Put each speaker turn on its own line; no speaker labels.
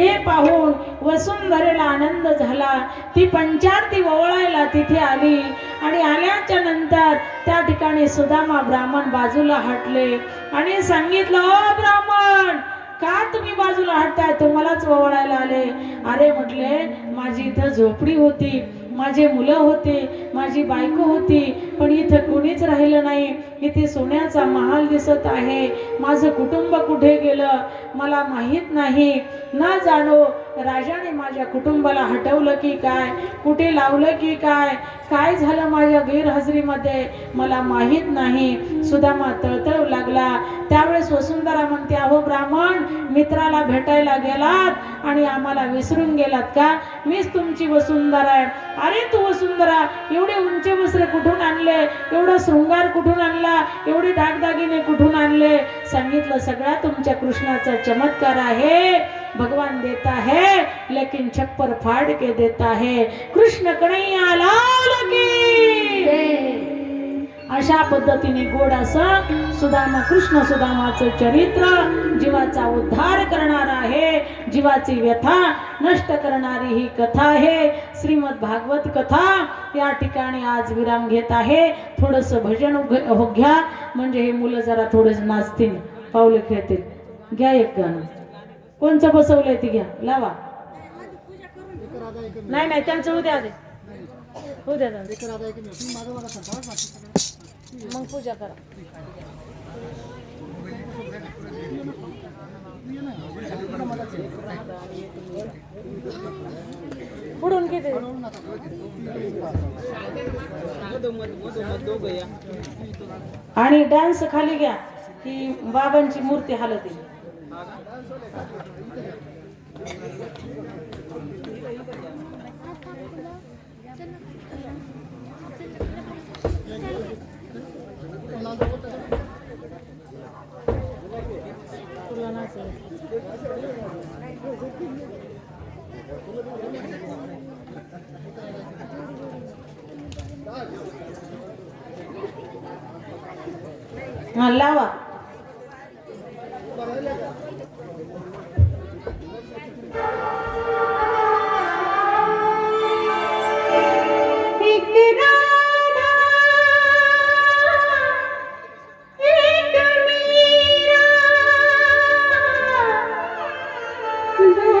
हे पाहून वसुंधरेला आनंद झाला. ती पंचारती ओवळायला तिथे आली आणि आल्याच्यानंतर त्या ठिकाणी सुदामा ब्राह्मण बाजूला हटले आणि सांगितलं "ओ ब्राह्मण का तुम्ही बाजूला हटताय? तुम्हालाच ओवळायला आले. अरे म्हटले माझी इथं झोपडी होती. माझे मुलं होते माझी बायको होती पण इथं कोणीच राहिलं नाही. इथे सोन्याचा महाल दिसत आहे. माझं कुटुंब कुठे गेलं? मला माहीत नाही. ना जाणो राजाने माझ्या कुटुंबाला हटवलं की काय? कुठे लावलं की काय? काय झालं माझ्या गैरहजरीमध्ये? मला माहीत नाही. सुदामा तळतळू लागला. त्यावेळेस वसुंधरा म्हणते अहो ब्राह्मण मित्राला भेटायला गेलात आणि आम्हाला विसरून गेलात का? मीच तुमची वसुंधरा आहे. अरे तू वसुंधरा एवढे उंचे वस्त्र कुठून आणले? एवढा शृंगार कुठून आणला? एवढे दागदागिने कुठून आणले? सांगितलं सगळा तुमच्या कृष्णाचा चमत्कार आहे. भगवान देता है लेकिन छप्पर फाड़ के देता है कृष्ण कन्हैया लाल की! अशा पद्धतीने गोड असं सुदामा कृष्ण सुदामाचं चरित्र जीवाचा उद्धार करणार आहे. जीवाची व्यथा नष्ट करणारी ही कथा आहे. श्रीमद भागवत कथा या ठिकाणी आज विराम घेत आहे. थोडंसं भजन उघ- हो घ्या. म्हणजे हे मुलं जरा थोडेस नाचतील पावलं खेळतील. घ्या एक गाणं. कोणचं बसवलंय ती घ्या. लावा. नाही नाही त्यांचं उद्या दे उद्या द्या. मग पूजा करा. पुढून किती? आणि डान्स खाली घ्या की बाबांची मूर्ती हालत हा लावा. Thank you.